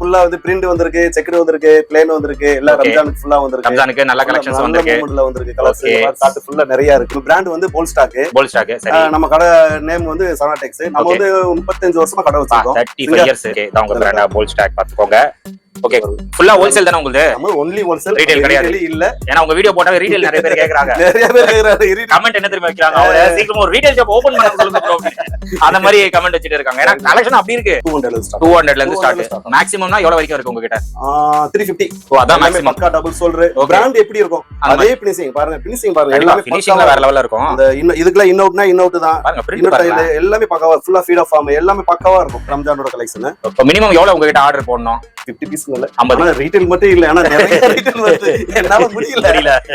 ஃபுல்லா வந்து பிரிண்ட் வந்திருக்கு செக்குடு வந்திருக்கு பிளேன் வந்திருக்கு Okay. ரம்ஜானுக்கு ஃபுல்லா வந்திருக்கு. ரம்ஜானுக்கு நல்ல கலெக்ஷன்ஸ் வந்திருக்கு. movement ல வந்திருக்கு. கலர்ஸ். காட்டு ஃபுல்லா நிறைய இருக்கு. பிராண்ட் வந்து போல் ஸ்டாக் போல் ஸ்டாக் சரி நம்ம கடை நேம் வந்து சனாடெக்ஸ் நம்ம. வந்து முப்பத்தஞ்சு வருஷமா கடை வச்சிருக்கோம். தேர்ட்டி ஃபைவ் இயர்ஸ் தான் உங்க பிராண்டா போல் ஸ்டாக் பாத்துக்கோங்க ஓகே ஃபுல்லா ஹோல்சேல் தானே உங்களுக்கு நம்ம ஒன்லி ஹோல்சேல் Retail கிடையாது. இல்ல. ஏன்னா உங்க வீடியோ போட்டாவே ரீட்டைல் நிறைய பேர் கேக்குறாங்க. நிறைய பேர் கேக்குறாங்க. கமெண்ட் என்ன தெரியுமா வைக்கிறாங்க? அவங்க சீக்கிரமா ஒரு ரீட்டைல் ஷாப் ஓபன் பண்ண சொல்லுங்க அப்படின்னு. அந்த மாதிரி கமெண்ட் வச்சுட்டு இருக்காங்க. ஏன்னா கலெக்ஷன் அப்படி இருக்கு. 200 stock. டூ ஹண்ட்ரட்ல இருந்து 200 ஸ்டார்ட் மேக்ஸிமம்னா எவ்வளவு வரைக்கும் இருக்கு உங்ககிட்ட? ஆ, 350 ஓ அதான் மேக்ஸிமம் பக்கா டபுள் சோல்டர். பிராண்ட் எப்படி இருக்கும்? அதே பினிஷிங் பாருங்க. பினிஷிங் பாருங்க. எல்லாமே ஃபினிஷிங்ல பக்காவா வேற லெவல்ல இருக்கும். அந்த இதுக்கெல்லாம் இன் அவுட்னா இன் அவுட் தான் எல்லாமே பக்காவா ஃபுல்லா ஃபீட் ஆஃப் ஃபார்ம் எல்லாமே பக்காவா இருக்கும். ரம்ஜானோட கலெக்ஷன் மினிமம் எவ்வளவு உங்ககிட்ட ஆர்டர் போடணும்? 50 பீஸ் இல்ல. 50 ஆனா ரீட்டைல் மட்டும் இல்ல ஆனா வருது என்னால முடியல.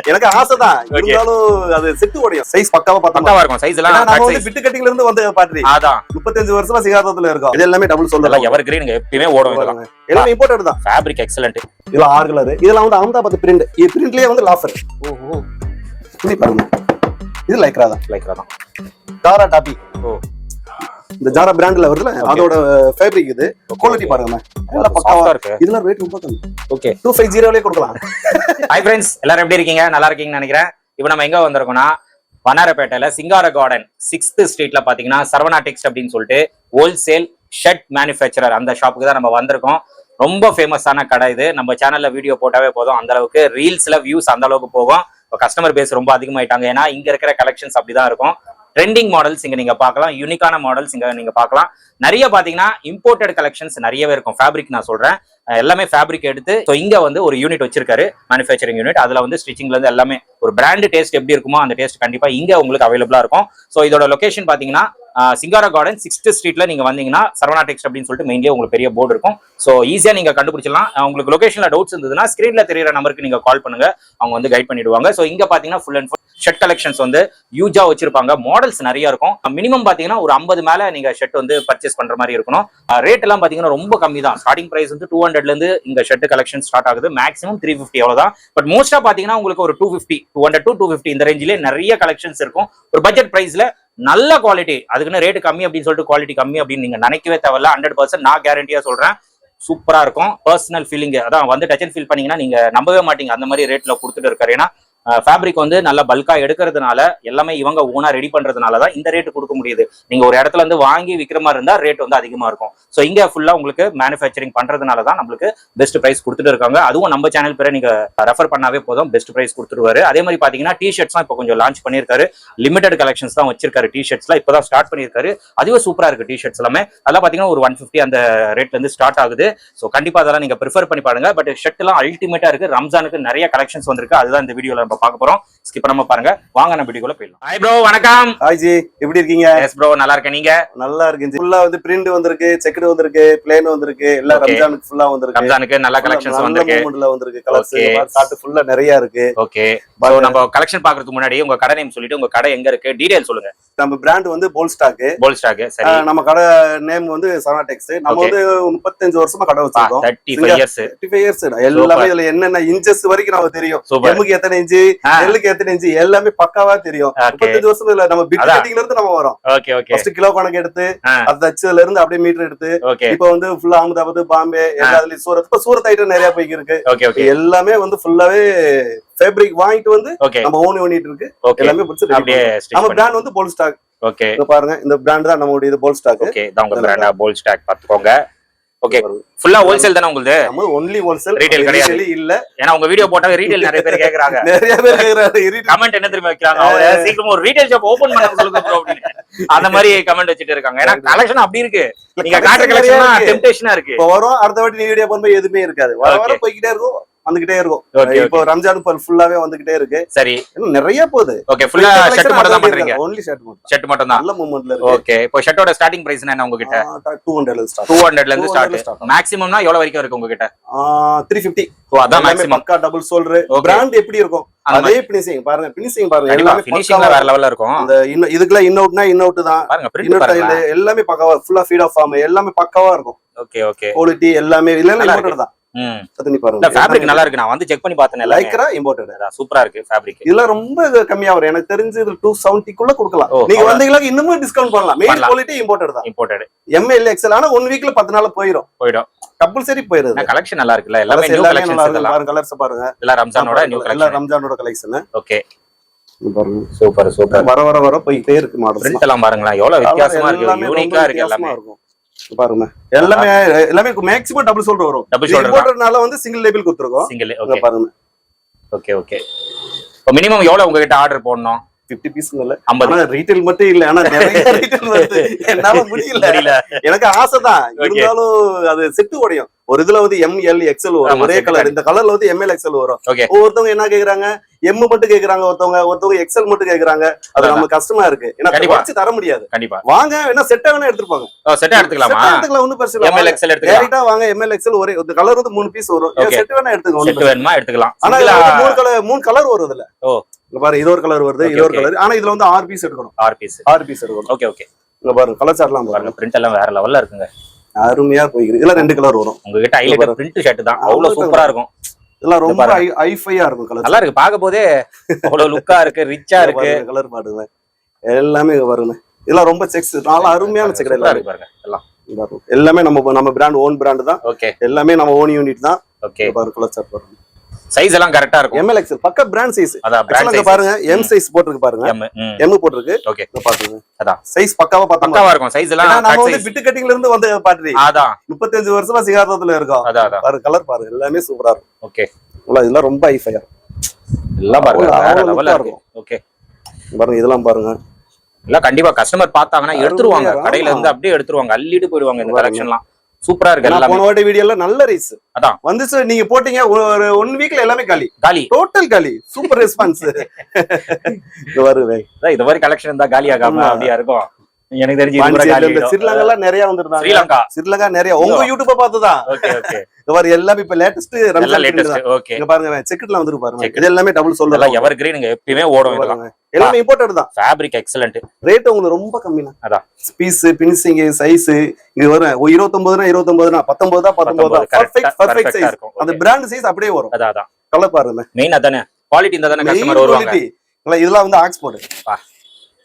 எனக்கு ஆசை தான். இருந்தாலும் அது செட்டு உடையும் சைஸ் பக்காவா பார்த்தா பக்காவா இருக்கும். சைஸ் ஏன்னா எல்லாம் வந்து. பிட்டு கட்டிங்ல இருந்து வந்த பாட்ரி அதான். முப்பத்தஞ்சு வருஷமா சிகாரத்துல இருக்கோம். இது எல்லாமே டபுள் சொல்லலாம் எவர் கிரீன் எப்பயுமே ஓடும் எல்லாமே இம்போர்ட்டட் தான். ஃபேப்ரிக் எக்ஸலண்ட் இதெல்லாம் ஆறு கலர் இதெல்லாம் வந்து அகமதாபாத் பிரிண்ட் இது பிரிண்ட்லயே வந்து லாஃபர் ஓஹோ. இது பாருங்க. இது லைக்ரா தான். லைக் தான். ஜாரா டாபி ஓ. இந்த ஜாரா பிராண்ட்ல வருதுல அதோட ஃபேப்ரிக் இது. குவாலிட்டி பாருங்க எல்லாம் பக்காவா இருக்கு. இதெல்லாம் ரேட் ரொம்ப கம்மி ஓகே டூ ஃபைவ் ஜீரோலயே கொடுக்கலாம். ஹாய் ஃப்ரெண்ட்ஸ் எல்லாரும் எப்படி இருக்கீங்க? நல்லா இருக்கீங்கன்னு நினைக்கிறேன். இப்போ நம்ம எங்க வந்திருக்கோம்னா வண்ணாரப்பேட்டையில சிங்கார கார்டன் சிக்ஸ்த் ஸ்ட்ரீட்ல பாத்தீங்கன்னா சரவணா டெக்ஸ்ட் அப்படின்னு சொல்லிட்டு ஹோல்சேல் ஷர்ட் மேனுஃபேக்சரர் அந்த ஷாப்புக்கு தான் நம்ம வந்திருக்கோம். ரொம்ப ஃபேமஸான கடை இது. நம்ம சேனல்ல வீடியோ போட்டாவே போதும். அந்த அளவுக்கு ரீல்ஸ்ல வியூஸ் அந்த அளவுக்கு போகும். கஸ்டமர் பேஸ் ரொம்ப அதிகமாயிட்டாங்க. ஏன்னா இங்க இருக்கிற கலெக்ஷன்ஸ் அப்படிதான் இருக்கும். ட்ரெண்டிங் மாடல்ஸ் இங்க நீங்க பார்க்கலாம். யூனிக்கான மாடல்ஸ் இங்க நீங்க பார்க்கலாம். நிறைய பாத்தீங்கன்னா இம்போர்ட்டட் கலெக்ஷன்ஸ் நிறையவே இருக்கும். ஃபேப்ரிக் நான் சொல்றேன். எல்லாமே ஃபேப்ரிக் எடுத்து ஸோ இங்க வந்து ஒரு யூனிட் வச்சிருக்காரு மேனுஃபேக்சரிங் யூனிட் அதுல வந்து ஸ்டிச்சிங்ல இருந்து எல்லாமே ஒரு பிராண்ட் டேஸ்ட் எப்படி இருக்குமோ அந்த டேஸ்ட் கண்டிப்பா இங்க உங்களுக்கு அவைலபிளா இருக்கும். ஸோ இதோட லொகேஷன் பாத்தீங்கன்னா சிங்காரா கார்டன் சிக்ஸ்த் ஸ்ட்ரீட்ல நீங்க வந்தீங்கன்னா சரவணா டெக்ஸ்ட் அப்படின்னு சொல்லிட்டு மெயின்லேயே உங்களுக்கு பெரிய போர்டு இருக்கும். ஸோ ஈஸியா நீங்க கண்டுபிடிச்சலாம் உங்களுக்கு லொகேஷன்ல டவுட்ஸ் இருந்ததுன்னா ஸ்கிரீன்ல தெரியற நம்பருக்கு நீங்க கால் பண்ணுங்க. அவங்க வந்து கைட் பண்ணிடுவாங்க. ஸோ இங்க பாத்தீங்கன்னா full and full shirt collections வந்து யூஜா வச்சிருப்பாங்க. மாடல்ஸ் நிறைய இருக்கும். மினிமம் பாத்தீங்கன்னா ஒரு ஐம்பது மேல நீங்க ஷர்ட் வந்து பர்ச்சேஸ் பண்ற மாதிரி இருக்கணும். ரேட் எல்லாம் பாத்தீங்கன்னா ரொம்ப கம்மி தான் ஸ்டார்டிங் பிரைஸ் வந்து டூ ஹண்ட்ரட்ல இருந்து இங்க ஷெட் கலெக்ஷன் ஸ்டார்ட் ஆகுது. மேக்ஸிமம் த்ரீ ஃபிஃப்டி அவ்வளவுதான். பட் மோஸ்டா பாத்தீங்கன்னா உங்களுக்கு ஒரு two fifty two hundred two two fifty இந்த ரேஞ்சிலே நிறைய கலெக்ஷன்ஸ் இருக்கும். ஒரு பட்ஜெட் பிரைஸ்ல நல்ல குவாலிட்டி அதுக்குன்னு ரேட் கம்மி அப்படின்னு சொல்லிட்டு குவாலிட்டி கம்மி அப்படின்னு நீங்க நினைக்கவே தேவையில்ல. ஹண்ட்ரட் பர்சன்ட் நான் கேரண்டியா சொல்றேன். சூப்பரா இருக்கும். பர்சனல் ஃபீலிங் அதான் வந்து டச் அண்ட் ஃபீல் பண்ணீங்கன்னா நீங்க நம்பவே மாட்டீங்க. அந்த மாதிரி ரேட்ல கொடுத்துட்டு இருக்காரு. ஏன்னா ஃபேப்ரிக் வந்து நல்லா பல்காக எடுக்கிறதுனால எல்லாமே இவங்க ஓனா ரெடி பண்ணுறதுனால தான் இந்த ரேட்டு கொடுக்க முடியுது. நீங்க ஒரு இடத்துல இருந்து வாங்கி விற்கிற மாதிரி இருந்தால் ரேட் வந்து அதிகமாக இருக்கும். ஸோ இங்கே ஃபுல்லா உங்களுக்கு மேனுஃபேக்சரிங் பண்றதுனால தான் நம்மளுக்கு பெஸ்ட் ப்ரைஸ் கொடுத்துட்டு இருக்காங்க. அதுவும் நம்ம சேனல் பேரை நீங்க ரெஃபர் பண்ணாவே போதும் பெஸ்ட் ப்ரைஸ் கொடுத்துருவாரு அதே மாதிரி பார்த்தீங்கன்னா டி ஷர்ட்ஸ்லாம் இப்போ கொஞ்சம் லான்ச் பண்ணியிருக்காரு. லிமிடெட் கலெக்ஷன்ஸ் தான் வச்சிருக்காரு டி ஷர்ட்ஸ்லாம் இப்போ தான் ஸ்டார்ட் பண்ணியிருக்காரு அதுவும் சூப்பராக இருக்கு டி ஷர்ட்ஸ் எல்லாமே. அதெல்லாம் பாத்தீங்கன்னா ஒரு ஒன் ஃபிஃப்டி அந்த ரேட்லேருந்து ஸ்டார்ட் ஆகுது. ஸோ கண்டிப்பாக அதெல்லாம் நீங்க ப்ரிஃபர் பண்ணி பாருங்க. பட் ஷர்ட்லாம் அல்டிமேட்டாக இருக்குது இருக்கு. ரம்ஜானுக்கு நிறைய கலெக்ஷன்ஸ் வந்திருக்கு. அதுதான் இந்த வீடியோவில் நம்ம பார்க்க போறோம். ஸ்கிப் பண்ணாம பாருங்க. வாங்க நம்ம வீடியோக்குள்ள போயிடலாம். ஹாய் ப்ரோ வணக்கம். ஹாய் ஜி எப்படி இருக்கீங்க? எஸ் ப்ரோ நல்லா இருக்கேன். நீங்க? நல்லா இருக்கு ஃபுல்லா வந்து பிரிண்ட் வந்திருக்கு செக்குடு வந்திருக்கு பிளேன் வந்திருக்கு Okay. ரம்ஜானுக்கு ஃபுல்லா வந்திருக்கு. ரம்ஜானுக்கு நல்ல கலெக்ஷன்ஸ் வந்திருக்கு. மூமெண்ட்ல வந்திருக்கு கலர்ஸ் Okay. காட்டு ஃபுல்லா நிறைய இருக்கு. ஓகே நம்ம கலெக்ஷன் பாக்குறதுக்கு முன்னாடி உங்க கடை நேம் சொல்லிட்டு உங்க கடை எங்க இருக்கு? டீடைல் சொல்லுங்க. நம்ம பிராண்ட் வந்து போல் ஸ்டாக் போல் ஸ்டாக் சரி. நம்ம கடை நேம் வந்து சனாடெக்ஸ் நம்ம. வந்து முப்பத்தஞ்சு வருஷமா கடை வச்சிருக்கோம். தேர்ட்டி ஃபைவ் இயர்ஸ் எல்லாமே இதுல என்னென்ன இன்ச்சஸ் வரைக்கும் நமக்கு தெரியும். எம்முக்கு எத்தனை இன்ச்சு. எல்லுக்கு எத்தனை இன்ச்சு எல்லாமே பக்காவா தெரியும். முப்பத்தஞ்சு வருஷம் இல்ல நம்ம அதான். கட்டிங்ல இருந்து நம்ம வரோம். ஓகே ஓகே கிலோ கணக்கு எடுத்து. அது தச்சதுல இருந்து அப்படியே மீட்டர் எடுத்து இப்ப வந்து ஃபுல்லா அகமதாபாத் பாம்பே எல்லா சூரத் இப்ப சூரத் ஐட்டம் நிறைய போய்க்கு இருக்கு எல்லாமே வந்து ஃபுல்லாவே ஃபேப்ரிக் வாங்கிட்டு வந்து நம்ம ஓன் பண்ணிட்டு இருக்கு. எல்லாமே பிடிச்சி நம்ம பிராண்ட் வந்து போல் ஸ்டாக் ஓகே பாருங்க இந்த பிராண்ட் தான் நம்மளுடைய இது போல் ஸ்டாக் ஓகே தான் உங்க பிராண்டா போல் ஸ்டாக் பாத்துக்கோங்க ஓகே ஃபுல்லா ஹோல்சேல் தானே உங்களுக்கு நம்ம ஒன்லி ஹோல்சேல் Retail கிடையாது. இல்ல. ஏன்னா உங்க வீடியோ போட்டாவே ரீட்டைல் நிறைய பேர் கேக்குறாங்க. நிறைய பேர் retail. கமெண்ட் என்ன தெரியுமா வைக்கிறாங்க? அவங்க சீக்கிரமா ஒரு ரீட்டைல் ஷாப் ஓபன் பண்ண சொல்லுங்க bro அப்படின்னு. அந்த மாதிரி கமெண்ட் வச்சுட்டு இருக்காங்க. ஏன்னா கலெக்ஷன் அப்படி இருக்கு. நீங்க காட்டுற கலெக்ஷன். டெம்டேஷனா இருக்கு. இப்ப வரும் அடுத்த வாட்டி நீ வீடியோ பண்ணும்போது எதுவுமே இருக்காது. வர வர. போய்கிட்டே இருக்கும். வந்துகிட்டே இருக்கும். இப்போ ரம்ஜான் இப்போ ஃபுல்லாவே வந்துகிட்டே இருக்கு. சரி. நிறைய போகுது. ஓகே ஃபுல்லா ஷர்ட் மட்டும் தான் பண்றீங்க? ஒன்லி ஷர்ட் மட்டும் ஷர்ட் மட்டும் தான் நல்ல மூமெண்ட்ல இருக்கு. ஓகே இப்போ ஷர்ட்டோட ஸ்டார்டிங் பிரைஸ் என்ன உங்ககிட்ட? டூ ஹண்ட்ரட்ல ஸ்டார்ட் டூ ஹண்ட்ரட்ல இருந்து 200 ல ஸ்டார்ட் start. மேக்ஸிமம்னா எவ்வளவு வரைக்கும் இருக்கு உங்ககிட்ட? த்ரீ ஃபிஃப்டி ஓ அதான் மேக்ஸிமம் பக்கா டபுள் சோல்டர். பிராண்ட் எப்படி இருக்கும்? அதே பினிஷிங் பாருங்க பினிஷிங் பாருங்க. எல்லாமே ஃபினிஷிங்ல பக்காவா வேற லெவல்ல இருக்கும். அந்த இன்னும் இதுக்கெல்லாம் இன் அவுட்னா இன் அவுட் தான் பாருங்க எல்லாமே பக்காவா ஃபுல்லா ஃபீட் ஆஃப் ஃபார்ம் எல்லாமே பக்காவா இருக்கும். Okay okay. குவாலிட்டி எல்லாமே இல்ல இம்போர்ட்டட் தான். தண்ணி பாருங்க. ஃபேப்ரிக் நல்லா இருக்கு. நான் வந்து செக் பண்ணி பார்த்தேன் லைக்ரா இம்போர்ட்டட் சூப்பரா இருக்கு ஃபேப்ரிக் இதெல்லாம் ரொம்ப கம்மியா வரும். எனக்கு தெரிஞ்சு இது டூ செவன்ட்டிக்குள்ள கொடுக்கலாம். நீங்க. வந்தீங்களா இன்னமும் டிஸ்கவுண்ட் பண்ணலாம். மெயின். குவாலிட்டி இம்போர்ட்டட் தான். இம்போர்ட்டட் எம்எல் எக்ஸல் ஆனா ஒன் வீக்ல பத்து நாள் போயிடும் போயிடும். கம்பல்சரி போயிருது. கலெக்ஷன் நல்லா இருக்குல்ல? எல்லாமே நியூ இதெல்லாம். பாருங்க கலர்ஸ் பாருங்க. எல்லாம் ரம்ஜானோட நியூ எல்லாம் கலெக்ஷன் ரம்ஜானோட கலெக்ஷன் ஓகே பாருங்க. சூப்பர் சூப்பர் வர வர வர போயிட்டே இருக்கு மாடல்ஸ் பிரிண்ட் எல்லாம் பாருங்களேன். எவ்வளவு வித்தியாசமா இருக்கு. யூனிக்கா இருக்கு எல்லாமே. இருக்கும். பாருங்க. எல்லாமே எல்லாமே மேக்ஸிமம் டபுள் ஷோல்டர் வரும். டபுள் ஷோல்டர் இம்போர்ட்டர்னால வந்து சிங்கிள் லேபிள் கொடுத்துருக்கோம். சிங்கிள் ஓகே பாருங்க. ஓகே ஓகே இப்போ மினிமம் எவ்வளவு உங்ககிட்ட ஆர்டர் போடணும்? 50 பீஸ்ங்கல்ல ஐம்பது. ரீட்டைல் மட்டும் இல்ல ஆனா நிறைய ரீட்டைல் வருது. என்னால முடியல. எனக்கு ஆசைதான் Okay. இருந்தாலும் அது செட்டு உடையும். ஒரு இதுல வந்து எம் எல் எக்ஸ்எல் வரும். ஒரே கலர் இந்த கலர்ல வந்து எம்எல் எக்ஸ்எல் வரும். ஒவ்வொருத்தவங்க என்ன கேக்குறாங்க? எம் மட்டும் கேக்குறாங்க ஒருத்தவங்க ஒருத்தவங்க எக்ஸ்எல் மட்டும் கேக்குறாங்க. அது நம்ம கஷ்டமா இருக்கு. ஏன்னா. குறைச்சு தர முடியாது. கண்டிப்பா. வாங்க வேணா செட்டா வேணா எடுத்துப்பாங்க செட்டா எடுத்துக்கலாமா? எடுத்துக்கலாம் ஒன்னும் பிரச்சனை எம்எல் எக்ஸ்எல் எடுத்துக்கலாம். வாங்க எம்எல் எக்ஸ்எல் ஒரே இந்த கலர் வந்து மூணு பீஸ் வரும். செட் வேணா எடுத்துக்கோங்க ஒண்ணும் செட் வேணுமா? எடுத்துக்கலாம். ஆனா மூணு கலர் மூணு கலர் வரும் இதுல. ஓ. பாரு இது ஒரு கலர் வருது இது ஒரு. கலர் ஆனா இதுல வந்து ஆறு பீஸ் எடுக்கணும். ஆறு பீஸ் ஆறு பீஸ் எடுக்கணும். ஓகே ஓகே இங்க பாருங்க கலர் பாருங்க பாருங்க. பிரிண்ட் எல்லாம் வேற லெவல்ல இருக்குங்க. அருமையா போயிருக்கு இதுல ரெண்டு கலர் வரும். உங்ககிட்ட ஹைலைட் பிரிண்ட் ஷர்ட் தான். அவ்வளவு சூப்பரா இருக்கும். இதெல்லாம் ரொம்ப. ஐஃபையா இருக்கும் கலர் நல்லா இருக்கு. பார்க்க போதே அவ்வளவு லுக்கா இருக்கு ரிச்சா இருக்கு. கலர் பாருங்க. எல்லாமே பாருங்க. இதெல்லாம் ரொம்ப செக்ஸ் நல்லா அருமையான செக் எல்லாமே பாருங்க எல்லாம். எல்லாமே நம்ம நம்ம பிராண்ட் ஓன் பிராண்ட் தான். ஓகே எல்லாமே நம்ம ஓன் யூனிட் தான். ஓகே கலர் சார்ட் பாருங்க. சைஸ் எல்லாம் கரெக்டா இருக்கும். எம்எல் எக்ஸ்எல் பக்க பிராண்ட் சைஸ் அதான் பிராண்ட் பாருங்க எம் சைஸ் போட்டிருக்கு பாருங்க. எம் எம் போட்டிருக்கு. ஓகே பாருங்க அதான். சைஸ் பக்காவா பார்த்தா பக்காவா இருக்கும். சைஸ் எல்லாம் நம்ம வந்து பிட்டு கட்டிங்ல இருந்து வந்து பாட்டு அதான். முப்பத்தஞ்சு வருஷமா சிகாரத்துல இருக்கோம். அதான் அதான். பாருங்க கலர் பாருங்க எல்லாமே சூப்பரா இருக்கும். ஓகே உள்ள இதெல்லாம் ரொம்ப ஐஃபையா எல்லாம் பாருங்க வேற லெவல்ல இருக்கும். ஓகே பாருங்க இதெல்லாம் பாருங்க. எல்லாம் கண்டிப்பா கஸ்டமர் பார்த்தாங்கன்னா எடுத்துருவாங்க. கடையில இருந்து அப்படியே எடுத்துருவாங்க. அள்ளிட்டு போயிடுவாங்க இந்த. கலெக்ஷன்லாம் சூப்பரா இருக்கு எல்லாமே. போன வாட்டி வீடியோல நல்ல ரைஸ் அதான். வந்துச்சு நீங்க போட்டீங்க ஒரு ஒன் வீக்ல எல்லாமே காலி. காலி. டோட்டல் காலி. சூப்பர் ரெஸ்பான்ஸ் இது வருவே இந்த மாதிரி கலெக்ஷன் இருந்தா காலி ஆகாம. அப்படியா இருக்கும். எனக்கு தெரிஞ்சு இது கூட காலி இந்த ஆயிடும். ஸ்ரீலங்கா நிறைய வந்திருந்தாங்க. ஸ்ரீலங்கா ஸ்ரீலங்கா நிறைய. உங்க யூடியூப்ப பார்த்துதான். Okay okay. இந்த மாதிரி எல்லாமே இப்ப லேட்டஸ்ட் ரம்ஜான் பாருங்க செக்கெட்ல வந்துரு பாருங்க. இது எல்லாமே டபுள் சொல்லலாம் எவர் கிரீன் எப்பயுமே ஓடும் எல்லாமே இம்போர்ட்டட் தான். ஃபேப்ரிக் எக்ஸலண்ட் ரேட் உங்களுக்கு ரொம்ப கம்மி தான் அதான். பீஸ் பினிஷிங் சைஸ் இது வரும். ஒரு இருபத்தொன்பதுனா இருபத்தொன்பதுனா பத்தொன்பது தான் பத்தொன்பது தான். பர்ஃபெக்ட் பர்ஃபெக்ட் சைஸ் இருக்கும். அந்த பிராண்ட் சைஸ் அப்படியே வரும். அதான் அதான். கலர் பாருங்க. மெயின் அதானே. குவாலிட்டி இருந்தா தானே கஸ்டமர் வருவாங்க. இதெல்லாம் வந்து ஆக்ஸ்போர்ட்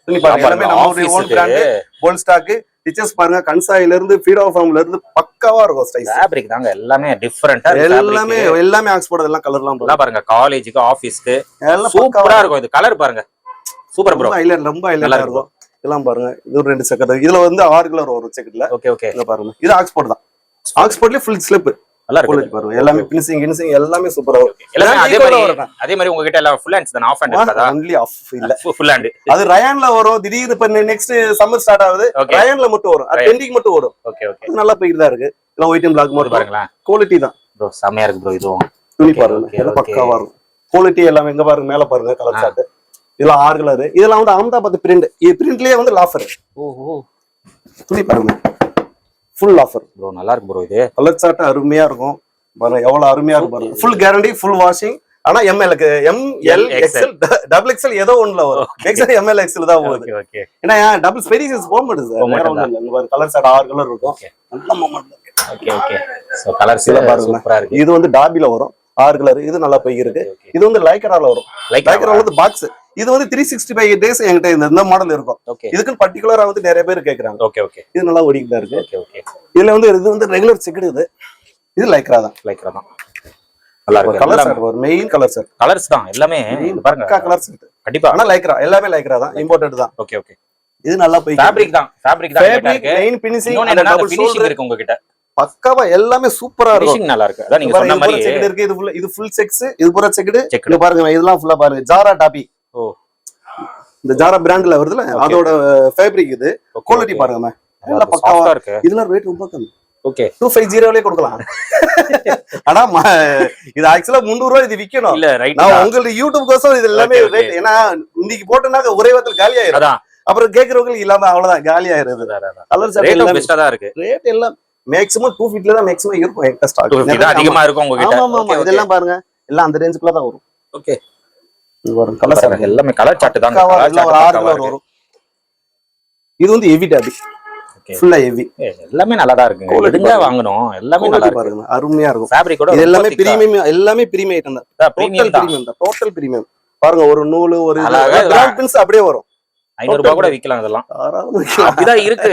நம்மளுடைய ஓன் ஆபீஸ்க்கு பிராண்ட் போல் ஸ்டாக் டிச்சர்ஸ் பாருங்க கன்சாயில இருந்து ஃபீடோ ஃபார்ம்ல இருந்து பக்காவா இருக்கும் ஸ்டைஸ் ஃபேப்ரிக் தாங்க. எல்லாமே டிஃபரெண்டா எல்லாமே எல்லாமே ஆக்ஸ்போர்ட் எல்லாம் கலர்லாம் பாருங்க காலேஜுக்கு ஆபீஸ்க்கு எல்லாம் சூப்பரா இருக்கும் இது. கலர் பாருங்க. சூப்பர் ப்ரோ ரொம்ப ஹைலைட் ரொம்ப நல்லா ஹைலைட்டா இருக்கும். இதெல்லாம் பாருங்க. இது ஒரு ரெண்டு செகண்ட் இதுல வந்து ஆறு கலர் வரும் செகண்ட்ல ஓகே ஓகே பாருங்க. இது ஆக்ஸ்போர்ட் தான். ஆக்ஸ்போர்ட்லயே ஃபுல் ஸ்லிப் நல்லா பாருங்க. எல்லாமே பினிஷிங் கினிஷிங் எல்லாமே சூப்பரா எல்லாமே அதே மாதிரி. அதே மாதிரி உங்ககிட்ட எல்லாம் ஃபுல் ஹேண்ட்ஸ் தானே? ஆஃப் ஹேண்ட் இருக்காதா? ஒன்லி ஆஃப் இல்ல. ஃபுல் ஹேண்ட் அது ரயான்ல வரும். திடீர்னு இப்ப நெக்ஸ்ட் சம்மர் ஸ்டார்ட் ஆகுது. ரயான்ல மட்டும் வரும். அது. ட்ரெண்டிங் மட்டும் வரும் ஓகே ஓகே நல்லா போயிட்டு தான் இருக்கு. எல்லாம் ஒயிட் பிளாக் இது மட்டும் பாருங்களேன். குவாலிட்டி தான். ப்ரோ செமையா இருக்கு ப்ரோ இதுவும். துணி Okay, பாருங்க. okay, எல்லாம் okay. பக்காவா இருக்கும். குவாலிட்டி எல்லாமே எங்க பாருங்க? மேல பாருங்க கலர். சார்ட் இதெல்லாம் ஆறு கலர் இதெல்லாம் வந்து அகமதாபாத் பிரிண்ட் இது பிரிண்ட்லயே வந்து லாஃபர். ஓஹோ. துணி பாருங்க. ஃபுல் ஆஃபர் ப்ரோ நல்லா இருக்கு ப்ரோ இது. கலர் சார்ட் அருமையா இருக்கும். பாருங்க எவ்வளவு அருமையா இருக்கும் ஃபுல் கேரண்டி ஃபுல் வாஷிங் ஆனா எம்எல்க்கு M L XL. XL double XL ஏதோ ஒண்ணுல வரும். எக்ஸ்எல் எம்எல் எக்ஸ்எல் தான் போகுது. ஏன்னா டபுள் பெரிய சைஸ் போக பாருங்க கலர் சார்ட் ஆறு கலர் இருக்கும். Okay. நல்ல மூமெண்ட் ஓகே ஓகே சோ பாருங்க. இது வந்து டாபில வரும். ஆறு கலர் இது நல்லா போய் இருக்கு இது வந்து லைக்கரால வரும். லைக் லைக்கரா வந்து பாக்ஸ் இது வந்து த்ரீ சிக்ஸ்டி ஃபைவ் டேஸ் என்கிட்ட இந்த இந்த மாடல் இருக்கும். ஓகே இதுக்குன்னு பர்டிகுலரா வந்து நிறைய பேர் கேக்குறாங்க. ஓகே ஓகே இது நல்லா ஓடிக்கிட்டு தான் இருக்கு. ஓகே ஓகே இதுல வந்து இது வந்து ரெகுலர் செக்குடு இது. இது லைக்கரா தான். லைக் தான். நல்லா இருக்கு. கலர் செட் ஒரு மெயின் கலர் செட் கலர்ஸ் தான். எல்லாமே பாருங்க. பக்கா கலர் செட் கண்டிப்பா. ஆனா லைக்ரா எல்லாமே லைக்ரா தான். இம்போர்ட்டட் தான். ஓகே ஓகே இது நல்லா போய் ஃபேப்ரிக் தான். ஃபேப்ரிக் தான். இருக்கு. மெயின் பினிஷிங் இன்னொன்னு என்னன்னா ஃபினிஷிங் இருக்கு உங்ககிட்ட. பக்காவா எல்லாமே சூப்பரா இருக்கும். ஃபினிஷிங் நல்லா இருக்கு. அதான் நீங்க சொன்ன மாதிரி செக்குடு இருக்கு. இது full- இது ஃபுல் செக்ஸ் இது பூரா செக்குடு செக் இங்க பாருங்க இதெல்லாம் ஃபுல்லா பாருங்க. ஜாரா டாபி ஓ. இந்த ஜாரா பிராண்ட்ல வருதுல. அதோட ஃபேப்ரிக் இது. குவாலிட்டி பாருங்க எல்லாம் பக்காவா இருக்கு. இதெல்லாம் ரேட் ரொம்ப கம்மி. ஓகே டூ ஃபைவ் ஜீரோலயே கொடுக்கலாம். ஆனா இது ஆக்சுவலா முந்நூறு ரூபாய் இது விக்கணும். இல்ல ரைட் நான் உங்களுக்கு யூடியூப் கோசம் இது எல்லாமே. ரேட் ஏன்னா இன்னைக்கு போட்டோம்னா ஒரே வாரத்தில் காலி ஆயிரும். அப்புறம் கேக்குறவங்களுக்கு இல்லாம அவ்வளவுதான் காலி ஆயிருது கலர் பெஸ்டா தான் இருக்கு. ரேட் எல்லாம் மேக்ஸிமம் டூ ஃபிட்ல தான் மேக்ஸிமம் இருக்கும் எங்க ஸ்டாக் 250 தான் அதிகமா இருக்கும் உங்ககிட்ட. ஆமா ஆமா இதெல்லாம் பாருங்க. எல்லாம் அந்த ரேஞ்சுக்குள்ள தான் வரும். ஓகே வரும் கலர். சார்ட் எல்லாமே கலர் சார்ட் தான் வரும் இது வந்து ஹெவி டாபி ஃபுல்லா ஹெவி எல்லாமே நல்லா தான் எதுங்க பாருங்க. வாங்கணும். எல்லாமே நல்லா இருக்கு. பாருங்க. அருமையா இருக்கும். ஃபேப்ரிக்கோட இது எல்லாமே பிரீமியம் எல்லாமே பிரீமியம் ஐட்டம் தான். டோட்டல் பிரீமியம் தான். டோட்டல் பிரீமியம் பாருங்க ஒரு நூல் ஒரு பின்ஸ் அப்படியே வரும். ஐநூறு ரூபாய் கூட விக்கலாம் தாராளமா அப்படிதான் இருக்கு.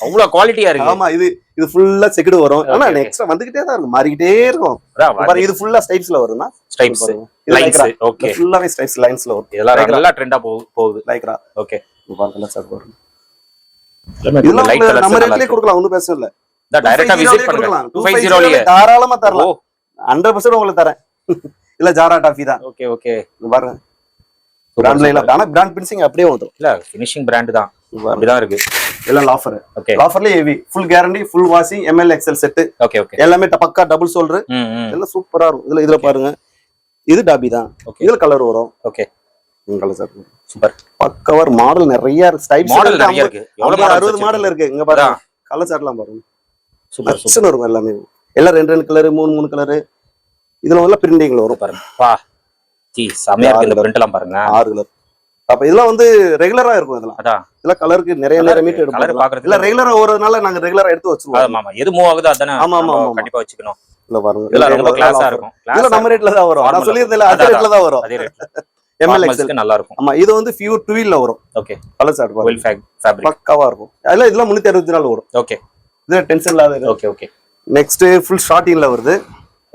அவ்வளவு குவாலிட்டியா இருக்கு. ஆமா இது இது ஃபுல்லா செக்குடு வரும். ஆனா. நெக்ஸ்ட் வந்துகிட்டே தான் இருக்கும். மாறிக்கிட்டே இருக்கும். இது ஃபுல்லா ஸ்டைப்ஸ்ல வரும்னா? ஸ்டைப்ஸ் லைன்ஸ் ஓகே ஃபுல்லாவே ஸ்டைப்ஸ் லைன்ஸ்ல வரும். இதெல்லாம். நல்லா ட்ரெண்டா போகுது. லைக்ரா ஓகே பாருங்க சார் வரும். இதெல்லாம் நம்ம ரேட்லயே கொடுக்கலாம் ஒன்றும் பிரச்சனை இல்ல. டைரக்டா 250 விசிட் கொடுக்கலாம். 250 250 லயே. தாராளமா தரலாம். ஹண்ட்ரட் பர்சன்ட் உங்களுக்கு தரேன். இல்ல ஜாரா டாஃபி தான். ஓகே ஓகே பாருங்க. பிராண்ட்ல இல்ல ஆனா பிராண்ட் பிரின்சிங் அப்படியே வந்துரும். இல்ல ஃபினிஷிங் பிராண்ட் தான். அப்படிதான் இருக்கு. எல்லாம் lawful okay லாஃபர்லயே heavy full guarantee full washing M L XL set okay okay எல்லாமே பக்கா டபுள் சோல்டர் எல்லாம் சூப்பரா இருக்கும். இதுல இதுல பாருங்க. இது டாபி தான். ஓகே இதுல கலர் வரும். ஓகே கலர் சார் சூப்பர் பக்கவர் மாடல் நிறைய இருக்கு. டைப்ஸ் மாடல் நிறைய இருக்கு. எவ்வளவு அறுபது மாடல் இருக்கு. இங்க பாருங்க. கலர் சார்ட்லாம் பாருங்க. சூப்பர் சூப்பர் இருக்கும் எல்லாமே. எல்லாம் ரெண்டு ரெண்டு கலர் மூணு மூணு கலர் இதுல வந்து பிரிண்டிங்ல வரும். பாருங்க. செமையா இருக்கு இந்த பிரிண்ட் எல்லாம் பாருங்க. ஆறு கலர் அப்ப இதெல்லாம் வந்து ரெகுலரா இருக்கும் இதெல்லாம். அதான் இதெல்லாம் கலருக்கு நிறைய நிறைய மீட்டர் எடுப்போம். பாக்குறதுக்கு இல்ல ரெகுலரா ஓடுறதுனால நாங்க ரெகுலரா எடுத்து வச்சிருவோம். ஆமா ஆமா. எது மூவ் ஆகுதோ அதானே ஆமா, ஆமா. கண்டிப்பா வச்சுக்கணும். இல்ல பாருங்க. இதெல்லாம் ரொம்ப இதெல்லாம் கிளாஸா offer. இருக்கும். இதெல்லாம் Class நம்ம ரேட்ல தான் வரும். நான். சொல்லியிருந்தேன் அதே ரேட்ல தான் வரும். அதே ரேட்ல எம்எல் எக்ஸல் நல்லா இருக்கும். ஆமா இது வந்து பியூர் டுவீல்ல வரும். ஓகே கலர் பாருங்க வெல் ஃபேப்ரிக் பக்காவா இருக்கும். அதெல்லாம் இதெல்லாம் முன்னூத்தி அறுபத்தி நாலு வரும் ஓகே இது டென்ஷன் இல்லாத ஓகே ஓகே நெக்ஸ்ட் ஃபுல் ஷார்டிங்ல வருது.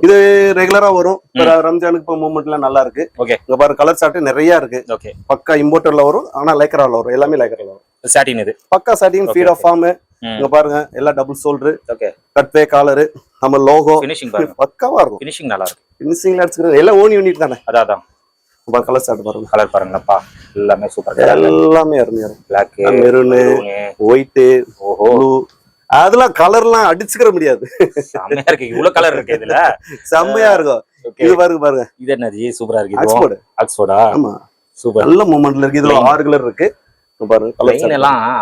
இது ரெகுலரா வரும். ரம்ஜானுக்கு இப்போ மூமெண்ட்லாம் நல்லா இருக்கு. ஓகே இங்க பாருங்க கலர் சார்ட் நிறைய இருக்கு. ஓகே பக்கா இம்போர்ட்டர்ல வரும் ஆனா லைக்கரால வரும். எல்லாமே லைக்கரால வரும். சாட்டின் இது. பக்கா Okay, ஃபீட் ஆஃப் ஃபார்ம் இங்க பாருங்க எல்லாம் double shoulder okay cutaway collar நம்ம லோகோ ஃபினிஷிங் பாருங்க. பக்காவா இருக்கும். ஃபினிஷிங் நல்லா இருக்கு. ஃபினிஷிங்ல அடிச்சுக்கிறது எல்லாம் ஓன் யூனிட் தானே? அதான் அதான். கலர் சார்ட் பாருங்க. கலர் பாருங்கப்பா. எல்லாமே சூப்பர் எல்லாமே அருமையா இருக்கும். பிளாக் மெரூனு ஒயிட்டு ஓஹோ. அதெல்லாம் கலர்லாம் அடிச்சுக்கிற முடியாது. செம்மையா இருக்கு. இவ்வளவு கலர் இருக்கு இதுல. செம்மையா இருக்கும். இது பாருங்க பாருங்க. இது என்ன ஜி சூப்பரா இருக்கு. ஆக்ஸ்போர்டு ஆக்ஸ்போர்டா ஆமா. சூப்பர் நல்ல மூமெண்ட்ல இருக்கு. இதுல ஆறு கலர் இருக்கு.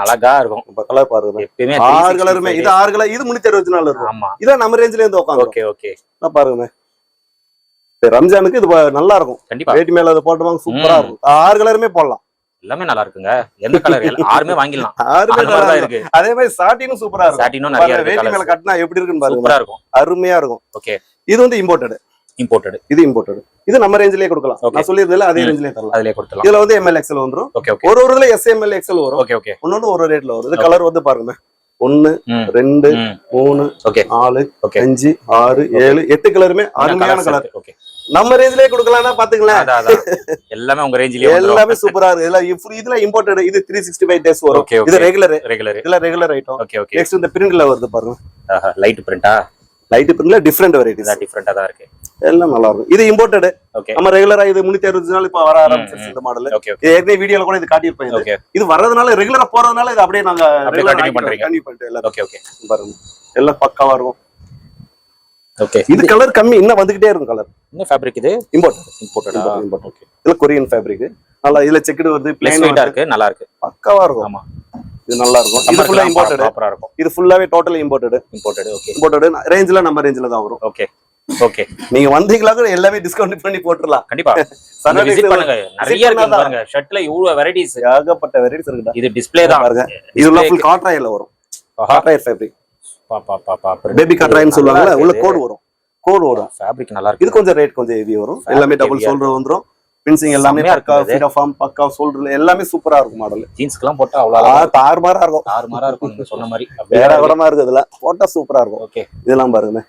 அழகா இருக்கும். கலர் பாருங்க எப்பயுமே ஆறு கலருமே இது ஆறு கலர் இது முன்னூத்தி அறுபத்தி நாலு இருக்கும். ஆமா. இதான் நம்ம ரேஞ்சில இருந்து உட்காந்து ஓகே ஓகே பாருங்க. ரம்ஜானுக்கு இது நல்லா இருக்கும். கண்டிப்பா. வேட்டி மேல அதை போட்டுவாங்க சூப்பரா. இருக்கும். ஆறு கலருமே போடலாம். எல்லாமே நல்லா இருக்குங்க. எந்த கலர் ஆறுமே வாங்கிடலாம். நல்லா இருக்கு. அதே மாதிரி சாட்டினும் சூப்பரா இருக்கும். சாட்டினும் நிறைய இருக்கு மேல கட்டினா எப்படி இருக்குன்னு பாருங்க. சூப்பரா இருக்கும். அருமையா இருக்கும். ஓகே இது வந்து இம்போர்ட்டட் இம்போர்ட்டட் இது இம்போர்ட்டட் இது நம்ம ரேஞ்சிலேயே கொடுக்கலாம். நான் சொல்லியிருந்தேன் அதே ம். ரேஞ்சிலேயே தரலாம். இதுல வந்து எம்எல் வந்துரும். ஓகே ஓகே ஒரு ஒரு இதுல எஸ்எம்எல் எக்ஸல் வரும். ஓகே ஓகே ஒன்னொன்னு ஒரு ரேட்ல வரும். இது. கலர் வந்து பாருங்க. ஒன்னு ரெண்டு மூணு நாலு அஞ்சு ஆறு ஏழு எட்டு கலருமே அருமையான கலர் ஓகே நம்ம ரேஞ்சிலேயே கொடுக்கலாம்னா அதான் எல்லாமே உங்க ரேஞ்சிலேயே எல்லாமே சூப்பரா இருக்கு. இதுல இப்ப- இதுல இம்போர்ட்டட் இது த்ரீ சிக்ஸ்டி ஃபைவ் டேஸ் வரும் ஓகே இது ரெகுலர் ரெகுலர் இதுல regular item okay okay next இந்த பிரிண்ட்ல வருது பாருங்க. லைட் பிரிண்டா லைட் பிரிண்ட்ல டிஃப்ரெண்ட் வெரைட்டிஸ் இதான் டிஃப்ரெண்டா தான் இருக்கு. எல்லாம் நல்லா இருக்கும். இது இம்போர்ட்டட் ஓகே நம்ம ரெகுலரா இது முன்னூத்தி அறுபது நாள் இப்ப வர ஆரம்பிச்சிருச்சு இந்த மாடல் ஓகே ஓகே ஏற்கனவே வீடியோல கூட இது காட்டியிருப்பேன் இது. ஓகே இது வர்றதுனால ரெகுலரா போறதுனால இது அப்படியே நாங்க பண்ணிட்டு எல்லாரும் ஓகே ஓகே பாருங்க. எல்லாம் பக்காவா இருக்கும். ஓகே இது கலர் கம்மி இன்னும் வந்துகிட்டே இருக்கும் கலர் என்ன ஃபேப்ரிக் இது? இம்போர்ட் இம்போர்ட்டடா இம்போர்ட் ஓகே இதுல கொரியன் ஃபேப்ரிக் நல்லா இதுல செக்குடு பிளேஸ் பிளேன் வெயிட்டா இருக்கு நல்லா இருக்கு. பக்காவா இருக்கும். ஆமா. இது நல்லா இருக்கும். இது ஃபுல்லா இம்போர்ட்டட் ப்ராப்பரா இருக்கும். இது ஃபுல்லாவே total imported imported okay imported ரேஞ்சில நம்ம ரேஞ்சில தான் வரும். ஓகே ஓகே நீங்க வந்தீங்களா கூட எல்லாமே டிஸ்கவுண்ட் பண்ணி போட்டுறலாம். கண்டிப்பா. விசிட் பண்ணுங்க. நிறைய இருக்கு. பாருங்க. ஷர்ட்ல இவ்வளவு வெரைட்டிஸ் ஏகப்பட்ட வெரைட்டிஸ் இருக்குடா. இது டிஸ்ப்ளே தான். பாருங்க. இதுல ஃபுல் காட்ராயில வரும். காட்ராயர் ஃபேப்ரிக் பேபி காட்ராயின்னு சொல்லுவாங்கல்ல? உள்ள கோட் வரும். கோட் வரும். ஃபேப்ரிக் நல்லா இது இருக்கு. கொஞ்சம் ரேட் கொஞ்சம் ஹெவி வரும். எல்லாமே டபுள் ஷோல்டர் வந்துரும். பின்சிங் எல்லாமே பக்கா. ஃபீட் ஃபார்ம் பக்கா ஷோல்டர்ல எல்லாமே சூப்பரா இருக்கும் மாடல் ஜீன்ஸ்க்குலாம் போட்டா அவ்வளவு தாறுமாறா இருக்கும். தாறுமாறா இருக்கும் நீங்க சொன்ன மாதிரி. வேற விடமா இருக்கு இதுல. போட்டா சூப்பரா இருக்கும். ஓகே இதெல்லாம் பாருங்க.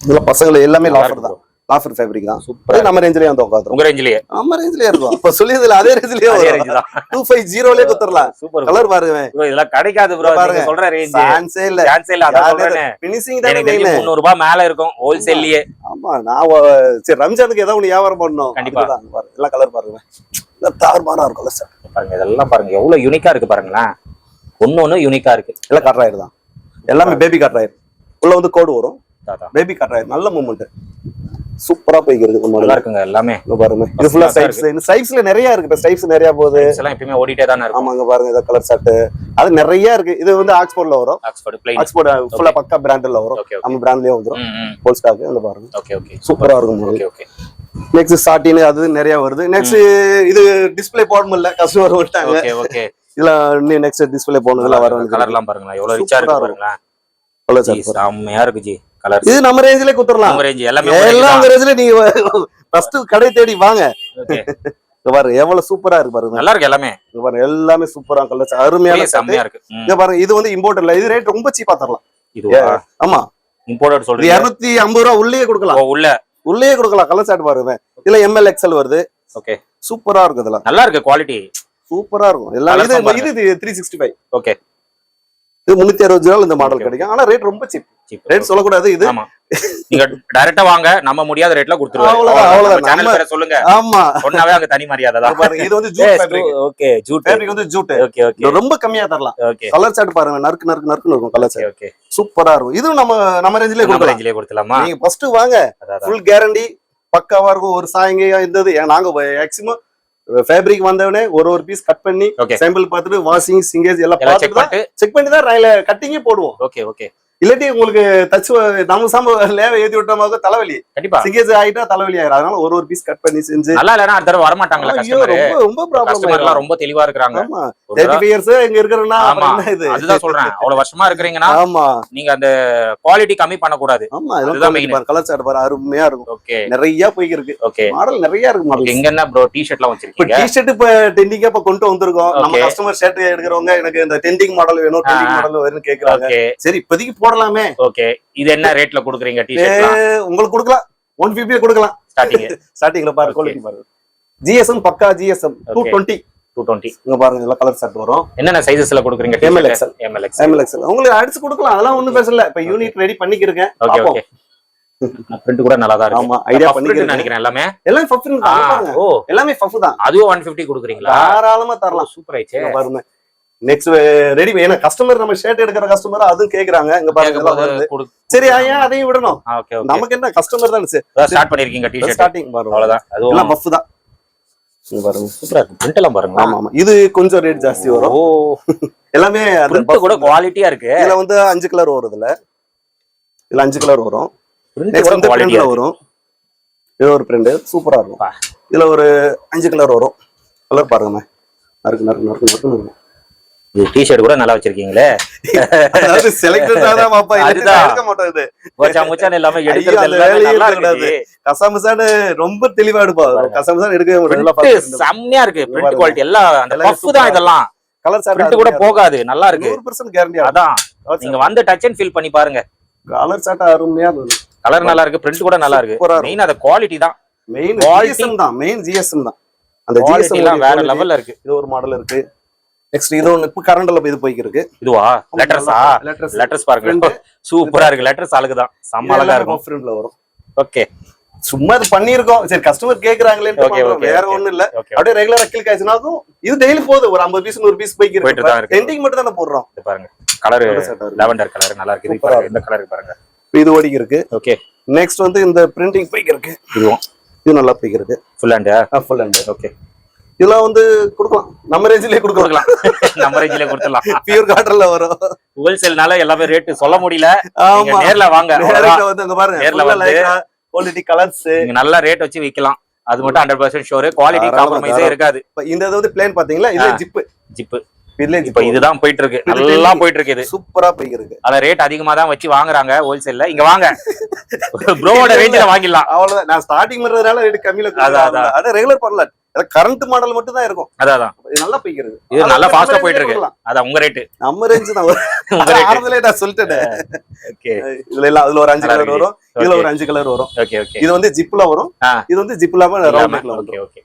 இதுல பசங்க எல்லாமே லாஃபர் தான். லாஃபர் ஃபேப்ரிக் தான். சூப்பரா நம்ம ரேஞ்சிலேயே வந்து உட்காந்துரும் உங்க ரேஞ்சிலேயே நம்ம ரேஞ்சிலேயே இருக்கும். இப்ப சொல்லியதுல அதே ரேஞ்சிலேயே வரும். டூ ஃபைவ் ஜீரோலயே குத்துறலாம் சூப்பர். கலர் பாருங்க. ப்ரோ இதெல்லாம் கிடைக்காது ப்ரோ. பாருங்க. சொல்ற ரேஞ்ச் சான்ஸே இல்ல. சான்ஸ் இல்ல. அதான் சொல்றேன். தானே. 300 ரூபாய் மேல இருக்கும். ஹோல்சேல்லயே ஆமா. நான் சரி ரம்ஜானுக்கு ஏதாவது ஒண்ணு வியாபாரம் பண்ணணும். கண்டிப்பா. எல்லாம் கலர் பாருங்க. எல்லாம் தாறுமாறா இருக்கும்ல சார் பாருங்க இதெல்லாம் பாருங்க. எவ்வளவு யூனிக்கா இருக்கு பாருங்களேன். ஒண்ணு ஒண்ணு யூனிக்கா இருக்கு. எல்லாம் கட்ராயர் தான் எல்லாமே பேபி கட்ராயர் உள்ள வந்து கோடு வரும். பேபி கட்ராயர் நல்ல மூமெண்ட் சூப்பரா போய்க்கிறது இந்த நல்லா இருக்குங்க எல்லாமே. பாருங்க. இது ஃபுல்லா சைப்ஸ் சைப்ஸ்ல நிறைய இருக்கு. இப்ப சைப்ஸ் நிறைய போகுது. எல்லாம் எப்பயுமே ஓடிட்டே தானே இருக்கும். ஆமாங்க பாருங்க இதை கலர் ஷர்ட் அது நிறைய இருக்கு. இது வந்து ஆக்ஸ்போர்ட்ல வரும். ஆக்ஸ்போர்ட் பிளைன் ஆக்ஸ்போர்ட் ஃபுல்லா பக்கா பிராண்ட்ல வரும். நம்ம பிராண்ட்லயே வந்துரும். ஹோல் ஸ்டாக் அந்த பாருங்க. ஓகே ஓகே சூப்பரா இருக்கும் ஓகே ஓகே நெக்ஸ்ட் சாட்டின் அது நிறைய வருது. நெக்ஸ்ட் இது டிஸ்ப்ளே போட முடியல கஸ்டமர் விட்டாங்க ஓகே ஓகே இதுல நெக்ஸ்ட் டிஸ்பிளே போனதுல வர கலர் எல்லாம் பாருங்களேன். எவ்வளவு ரிச்சா இருக்கு அவ்வளவு ஜி, சார் செம்மையா இருக்கு ஜி. கலர் இது நம்ம ரேஞ்சிலே குத்துறலாம் ரேஞ்ச் எல்லாமே எல்லாம் உங்க ரேஞ்சில நீங்க ஃபர்ஸ்ட் கடை தேடி வாங்க. பாருங்க எவ்வளவு சூப்பரா இருக்கு பாருங்க. நல்லா இருக்கு எல்லாமே. பாருங்க எல்லாமே சூப்பரா கலர்ஸ் அருமையான. செம்மையா இருக்கு. இங்க பாருங்க இது வந்து இம்போர்ட் இல்ல இது ரேட் ரொம்ப சீப்பா தரலாம். இதுவா? ஆமா. இம்போர்ட்டட் இது சொல்றீங்க? இருநூத்தி ஐம்பது ரூபா உள்ளே கொடுக்கலாம். ஓ, உள்ள. உள்ளே கொடுக்கலாம் கலர் சாட் பாருங்க. இதுல எம்எல் எக்ஸ்எல் வருது. ஓகே சூப்பரா இருக்கு இதெல்லாம். நல்லா இருக்கு குவாலிட்டி சூப்பரா இருக்கும். எல்லாம் இது. இது த்ரீ சிக்ஸ்டி ஃபைவ் ஓகே இது முன்னூத்தி அறுபது ரூபாய் இந்த மாடல். கிடைக்கும். ஆனா ரேட் ரொம்ப சீப் ரேட் சொல்லக்கூடாது இது. நீங்க டைரக்டா வாங்க நம்ம முடியாத ரேட்ல கொடுத்துருவாங்க அவ்வளவுதான், அவ்வளவுதான். சேனல் நம்ம- பேரை சொல்லுங்க. ஆமா. சொன்னாவே அங்க தனி மரியாதை தான் பாருங்க இது வந்து jute fabric okay jute fabric வந்து ஜூட் ஓகே ஓகே ரொம்ப கம்மியா தரலாம். ஓகே கலர் சாட் பாருங்க நறுக்கு நறுக்கு நறுக்குன்னு இருக்கும் கலர் சாட் ஓகே சூப்பரா இருக்கும். இதுவும் நம்ம நம்ம ரேஞ்சிலே கொடுக்கலாம். ரேஞ்சிலே கொடுத்துலாமா நீங்க ஃபர்ஸ்ட் வாங்க. ஃபுல் கேரண்டி பக்காவா இருக்கும். ஒரு சாயங்க இருந்தது நாங்க மேக்சிமம் ஃபேப்ரிக் வந்தவனே ஒரு ஒரு பீஸ் கட் பண்ணி சாம்பிள் பார்த்துட்டு வாஷிங் சிங்கேஜ் எல்லாம் செக் பண்ணி தான் ரயில கட்டிங்கே போடுவோம். ஓகே ஓகே இல்லாட்டி உங்களுக்கு தச்சு நம்ம சாம்ப லேவ ஏத்தி விட்டோமாக தலைவலி. கண்டிப்பா. சிங்கேஜ் ஆயிட்டா தலைவலி ஆயிரும். அதனால ஒரு ஒரு பீஸ் கட் பண்ணி செஞ்சு. நல்லா இல்லைன்னா அடுத்த தடவை வரமாட்டாங்களா ஐயோ கஸ்டமர் ரொம்ப ரொம்ப கஸ்டமர் எல்லாம் ப்ராப்ளம் ரொம்ப தெளிவா இருக்கிறாங்க. ஆமா. இயர்ஸ் இங்க என்ன இது? அதுதான் சொல்றேன். அவ்வளவு வருஷமா இருக்கிறீங்கன்னா ஆமா. நீங்க அந்த குவாலிட்டி கம்மி பண்ணக்கூடாது. ஆமா அதுதான் கலர் பாரு. அருமையா இருக்கும். ஓகே. நிறைய போய் இருக்கு ஓகே. மாடல் நிறைய இருக்கு மாடல் இங்க என்ன ப்ரோ டி ஷர்ட்லாம் இப்ப வச்சிருக்கீங்க. டி ஷர்ட் இப்ப டெண்டிங்கா இப்ப கொண்டு வந்திருக்கோம். நம்ம. கஸ்டமர் ஷர்ட் எடுக்கிறவங்க எனக்கு இந்த டெண்டிங் மாடல் வேணும் டெண்டிங். மாடல் வேணும்னு கேக்குறாங்க. சரி இப்போதைக்கு போடலாமே. ஓகே. இது என்ன ரேட்ல குடுக்குறீங்க டி ஷர்ட்லாம் ஏ, உங்களுக்கு கொடுக்கலாம். ஒன் பிப்டியே கொடுக்கலாம். ஸ்டார்டிங் ஸ்டார்டிங்ல பாரு Okay. குவாலிட்டி பாருங்க ஜிஎஸ்எம் பக்கா GSM two. Twenty two twenty இங்க பாருங்க இதெல்லாம் கலர் ஷர்ட் வரும். என்னென்ன சைசஸ்ல குடுக்குறீங்க. எம்எல் எக்ஸ்எல் எம்எல்எக்ஸ் உங்களுக்கு அடிச்சு கொடுக்கலாம். அதெல்லாம் ஒண்ணும் பேசல இப்ப யூனிட் ரெடி பண்ணிக்கிருக்கேன். ஓகே ஓகே பிரிண்ட் கூட நல்லா தான் இருக்கு. ஆமா ஐடியா பண்ணிக்கிறேன் நினைக்கிறேன் எல்லாமே. எல்லாமே பஃப் ஆ, தான் ஓ. எல்லாமே பஃப் தான். அதுவும் ஒன் பிப்டி குடுக்குறீங்களா? தாராளமா தரலாம். சூப்பர் ஆயிடுச்சு. இங்க பாருங்க. நெக்ஸ்ட் ரெடி ஏன்னா கஸ்டமர் நம்ம ஷர்ட் எடுக்கிற கஸ்டமர் அதுவும் கேக்குறாங்க இங்க பாருங்க சரி ஏன் அதையும் விடணும்? நமக்கு என்ன கஸ்டமர் தான் ஸ்டார்ட் பண்ணிருக்கீங்க டி ஸ்டார்டிங் பாருங்க. அவ்வளவுதான். எல்லாம் பஃப் தான். பாருங்க சூப்பரா இருக்கு. பிரிண்ட் எல்லாம் பாருங்க. ஆமா ஆமா. இது கொஞ்சம் ரேட் ஜாஸ்தி வரும். ஓ எல்லாமே பிரிண்ட் buff கூட. குவாலிட்டியா இருக்கு. இதுல வந்து அஞ்சு கலர் வரும் இதுல. இதுல அஞ்சு கலர் வரும். நெக்ஸ்ட் வந்து குவாலிட்டியா பிரிண்ட்ல வரும். இது ஒரு பிரிண்ட் சூப்பரா இருக்கும். இதுல ஒரு அஞ்சு கலர் வரும். கலர் பாருங்க நறுக்கு நறுக்கு நறுக்கு நறுக்கு. இது டி ஷர்ட் கூட நல்லா வச்சிருக்கீங்களே. அதாவது செலக்டட் தான் பாப்பா எடுக்க மாட்டோம் இது. போச்சா முச்சான் இல்லாம ஐயோ, எடுக்கிறது அந்த எல்லாமே வேலையே நல்லா. இருக்கு கசமுசான்னு ரொம்ப தெளிவா எடுப்பா. பாருங்க. கசமுசான்னு எடுக்கவே பார்த்து செம்மையா இருக்கு. பிரிண்ட். குவாலிட்டி எல்லாம் அந்த எல்லாமே பஃப் தான் super. இதெல்லாம். கலர் பிரிண்ட் கூட போகாது. நல்லா இருக்கு. நூறு பர்சன்ட் கேரண்டி அதான். நீங்க வந்து டச் அண்ட் ஃபீல் பண்ணி பாருங்க. கலர் சார்ட் அருமையா கலர் நல்லா இருக்கு. பிரிண்ட் கூட நல்லா இருக்கு. மெயின் அந்த குவாலிட்டி தான். மெயின். ஜிஎஸ்எம் தான். மெயின் ஜிஎஸ்எம் தான். அந்த குவாலிட்டி ஜிஎஸ்எம் எல்லாம் வேற லெவல்ல இருக்கு. இது ஒரு மாடல் இருக்கு. நெக்ஸ்ட் இது ஒண்ணு இப்ப கரண்ட்ல இது போய்க்கு இருக்கு இதுவா லெட்டர்ஸா லெட்டர்ஸ் லெட்டர்ஸ் பாருங்க. சூப்பரா இருக்கு. லெட்டர்ஸ் அழகு தான் செம்ம அழகா இருக்கும். ஃப்ரண்ட்ல வரும். ஓகே சும்மா இது பண்ணிருக்கோம் சரி கஸ்டமர் கேக்குறாங்களே வேற. ஒண்ணும் இல்ல. அப்படியே ரெகுலரா கிளிக் ஆச்சுனாக்கும் இது டெய்லி போகுது. ஒரு ஐம்பது பீஸ் நூறு பீஸ் போய்க்கு. டெண்டிங் மட்டும் தானே போடுறோம். பாருங்க. கலர். லாவெண்டர் கலர் நல்லா இருக்கு. இந்த கலர் பாருங்க. இது ஓடிக்கு இருக்கு ஓகே நெக்ஸ்ட் வந்து இந்த பிரிண்டிங் போய்க்கு இருக்கு இதுவும் இது நல்லா போய்க்கு இருக்கு full hand full hand okay இதெல்லாம் வந்து கொடுக்கலாம். நம்ம ரேஞ்சிலே கொடுக்கலாம். நம்ம ரேஞ்சில கொடுத்துடலாம். பியூர் காட்டன்ல வரும். ஹோல்சேல்னால எல்லாமே ரேட் சொல்ல முடியல. ஆமா. நேர்ல வாங்க. வந்து அங்க பாருங்க. நேர்ல வந்து- குவாலிட்டி கலர்ஸ் நீங்க நல்ல ரேட் வச்சு விக்கலாம். அது மட்டும் ஹண்ட்ரட் பர்சன்ட் ஷோர் குவாலிட்டி காம்ப்ரமைஸே. இருக்காது. இந்த இது வந்து பிளேன் பாத்தீங்களா. Zip zip. இதுல இப்ப இதுதான் போயிட்டு இருக்கு நல்லா. போயிட்டு இருக்கு இது சூப்பரா போய்க்கு இருக்கு அத ரேட் அதிகமா தான் வச்சு வாங்குறாங்க ஹோல்சேல்ல இங்க வாங்க. ப்ரோவோட ரேஞ்சில வாங்கிடலாம். அவ்வளவுதான். நான் ஸ்டார்டிங் பண்றதுனால ரேட் கம்மியில அதான், அதான். ரெகுலர் பண்ணல. கரண்ட் மாடல் மட்டும் தான் இருக்கும். அதான் நல்லா போய்க்கிறது இது நல்லா ஃபாஸ்டா போயிட்டு இருக்கு. அதான் உங்க ரேட்டு நம்ம ரேஞ்ச் தான் ஆரம்பத்திலே நான் சொல்லிட்டேன். ஓகே இதுல எல்லாம் அதுல ஒரு அஞ்சு கலர். வரும். இதுல. ஒரு அஞ்சு கலர் வரும். ஓகே ஓகே இது வந்து ஜிப்ல வரும். இது வந்து ஜிப் இல்லாம ரவுண்ட் ஓகே ஓகே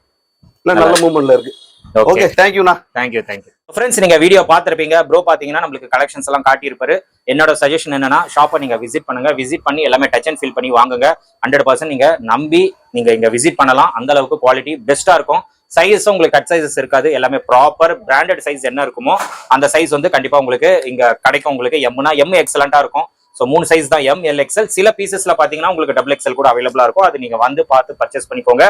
நல்ல மூவ்மெண்ட்ல இருக்கு. ஓகே தேங்க்யூண்ணா thank you thank you friends நீங்க வீடியோ பார்த்திருப்பீங்க. ப்ரோ பாத்தீங்கன்னா நம்மளுக்கு கலெக்ஷன்ஸ் எல்லாம் காட்டியிருப்பாரு. என்னோட சஜஷன் என்னன்னா ஷாப்பை நீங்க விசிட் பண்ணுங்க. விசிட் பண்ணி எல்லாமே டச் அண்ட் ஃபீல் பண்ணி வாங்குங்க. ஹண்ட்ரட் பர்சன்ட் நீங்க நம்பி நீங்க இங்க விசிட் பண்ணலாம். அந்த அளவுக்கு குவாலிட்டி பெஸ்டா இருக்கும். சைஸும் உங்களுக்கு கட் சைஸஸ் இருக்காது. எல்லாமே ப்ராப்பர் பிராண்டட் சைஸ் என்ன இருக்குமோ அந்த சைஸ் வந்து கண்டிப்பா உங்களுக்கு இங்க கிடைக்கும். உங்களுக்கு எம்னா எம் எக்ஸலண்டா இருக்கும். ஸோ மூணு சைஸ் தான் எம் எல் எக்ஸ்எல் சில பீசஸ்ல பாத்தீங்கன்னா உங்களுக்கு டபுள் எக்ஸ்எல் கூட அவைலபிளா இருக்கும். அது நீங்க வந்து பார்த்து பர்ச்சேஸ் பண்ணிக்கோங்க.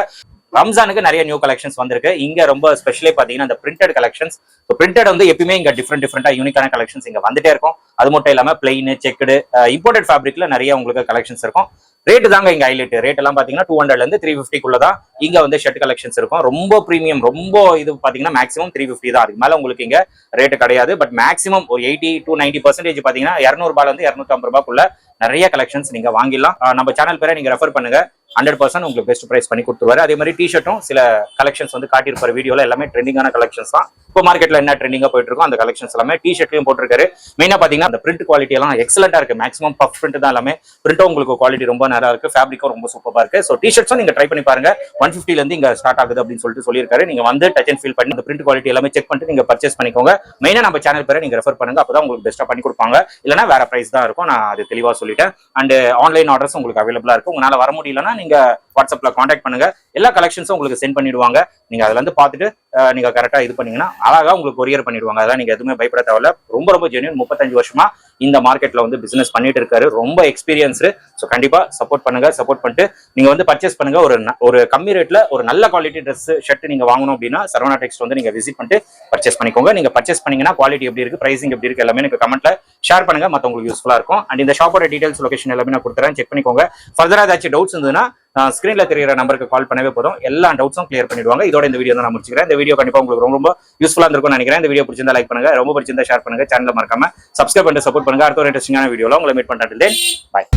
ரம்ஜானுக்கு நிறைய நியூ கலெக்ஷன்ஸ் வந்திருக்கு. இங்க ரொம்ப ஸ்பெஷலே பாத்தீங்கன்னா இந்த பிரிண்டட் கலெக்ஷன்ஸ் ஸோ பிரிண்டட் வந்து எப்பயுமே இங்க டிஃப்ரெண்ட் டிஃப்ரெண்டா யூனிக்கான கலெக்ஷன்ஸ் இங்க வந்துட்டே இருக்கும். அது மட்டும் இல்லாம பிளெயின் செக்குடு இம்போர்ட்டட் ஃபேப்ரிக்ல நிறைய உங்களுக்கு கலெக்ஷன்ஸ் இருக்கும். ரேட்டு தாங்க இங்க ஹைலைட் ரேட் எல்லாம் பாத்தீங்கன்னா டூ ஹண்ட்ரட்ல இருந்து த்ரீ ஃபிஃப்டிக்குள்ள தான் இங்க வந்து ஷர்ட் கலெக்ஷன்ஸ் இருக்கும். ரொம்ப ப்ரீமியம் ரொம்ப இது பாத்தீங்கன்னா மேக்ஸிமம் த்ரீ ஃபிஃப்டி தான். அதுக்கு மேல உங்களுக்கு இங்க ரேட்டு கிடையாது. பட் மேக்ஸிமம் ஒரு எயிட்டி டு நைன்டி பர்சன்டேஜ் பாத்தீங்கன்னா இரநூறுபால இருந்து இரநூத்தம்பது ரூபாய்க்குள்ள நிறைய கலெக்ஷன்ஸ் நீங்க வாங்கிடலாம். நம்ம சேனல் பேரை நீங்க ரெஃபர் பண்ணுங்க. ஹண்ட்ரட் பர்சன்ட் உங்களுக்கு பெஸ்ட் ப்ரைஸ் பண்ணி கொடுத்துருவாரு. அதே மாதிரி டிஷர்ட்டும் சில கலெக்ஷன்ஸ் வந்து காட்டியிருப்பார். வீடியோவில் எல்லாமே ட்ரெண்டிங்கான கலெக்ஷன்ஸ் தான். இப்போ மார்க்கெட்ல என்ன ட்ரெண்டிங்காக போயிட்டு இருக்கோ அந்த கலெக்ஷன்ஸ் எல்லாமே டிஷர்ட்லையும் போட்டிருக்காரு. மெயினா பாத்தீங்கன்னா அந்த பிரிண்ட் குவாலிட்டி எல்லாம் எக்ஸலண்டாக இருக்கு. மேக்ஸிமம் பஃப் பிரிண்ட் தான் எல்லாமே. பிரிண்ட்டும் உங்களுக்கு குவாலிட்டி ரொம்ப நல்லா இருக்கு. ஃபேப்ரிக்கும் ரொம்ப சூப்பராக இருக்கு. ஸோ டிஷர்ட்ஸும் நீங்க ட்ரை பண்ணி பாருங்க. ஒன் ஃபிஃப்டிலேருந்து இங்கே ஸ்டார்ட் ஆகுது அப்படின்னு சொல்லிட்டு சொல்லியிருக்காரு. நீங்க வந்து டச் அண்ட் ஃபீல் பண்ணி அந்த பிரிண்ட் குவாலிட்டி எல்லாமே செக் பண்ணிட்டு நீங்க பர்ச்சேஸ் பண்ணிக்கோங்க. மெயினா நம்ம சேனல் பேரை நீங்க ரெஃபர் பண்ணுங்க. அப்பதான் உங்களுக்கு பெஸ்ட்டா பண்ணி கொடுப்பாங்க. இல்லைனா வேற ப்ரைஸ் தான் இருக்கும். நான் அது தெளிவா சொல்லிட்டேன். அண்ட் ஆன்லைன் ஆர்டர்ஸ் உங்களுக்கு அவைலபிளா இருக்கு. உங்களால வர முடியலன்னா நீங்க வாட்ஸ்அப்ல காண்டாக்ட் பண்ணுங்க. எல்லா கலெக்ஷன்ஸும் உங்களுக்கு சென்ட் பண்ணிடுவாங்க. நீங்க அதுல இருந்து பார்த்துட்டு நீங்க கரெக்டா இது பண்ணீங்கன்னா அழகா உங்களுக்கு கொரியர் பண்ணிடுவாங்க. அதெல்லாம் நீங்க எதுவுமே பயப்பட தேவையில்ல. ரொம்ப ரொம்ப ஜென்யூன் முப்பத்தஞ்சு வருஷமா இந்த மார்க்கெட்ல வந்து பிசினஸ் பண்ணிட்டு இருக்காரு. ரொம்ப எக்ஸ்பீரியன்ஸு ஸோ கண்டிப்பா சப்போர்ட் பண்ணுங்க சப்போர்ட் பண்ணிட்டு நீங்க வந்து பர்ச்சேஸ் பண்ணுங்க. ஒரு ஒரு கம்மி ரேட்ல ஒரு நல்ல குவாலிட்டி ட்ரெஸ் ஷர்ட் நீங்க வாங்கணும் அப்படின்னா சரவணா டெக்ஸ்ட் வந்து நீங்க விசிட் பண்ணிட்டு பர்ச்சேஸ் பண்ணிக்கோங்க. நீங்க பர்ச்சேஸ் பண்ணீங்கன்னா குவாலிட்டி எப்படி இருக்கு பிரைசிங் எப்படி இருக்கு எல்லாமே எனக்கு கமெண்ட்ல ஷேர் பண்ணுங்க. மத்தவங்களுக்கு யூஸ்ஃபுல்லா இருக்கும். அண்ட் இந்த ஷாப்போட டீடைல்ஸ் லொகேஷன் எல்லாமே நான் கொடுத்துறேன். செக் பண்ணிக்கோங்க. ஃபர்தரா ஏதாச்சும் டவுட்ஸ் இருந்ததுன்னா ஸ்கிரீன்ல தெரிகிற நம்பருக்கு கால் பண்ணவே போதும். எல்லா டவுட்ஸும் கிளியர் பண்ணிடுவாங்க. இதோட இந்த வீடியோ நான் முடிச்சுக்கிறேன். இந்த வீடியோ கண்டிப்பா உங்களுக்கு ரொம்ப ரொம்ப யூஸ்ஃபுல்லா இருக்கும்னு நினைக்கிறேன். இந்த வீடியோ பிடிச்சிருந்தா லைக் பண்ணுங்க. ரொம்ப பிடிச்சிருந்தா ஷேர் பண்ணுங்க. சேனலை மறக்காம சப்ஸ்கிரைப் பண்ணிட்டு சப்போர்ட் பண்ணுங்க. அடுத்த ஒரு இன்ட்ரெஸ்டிங்கான வீடியோல உங்களை மீட் பண்றேன். பாய்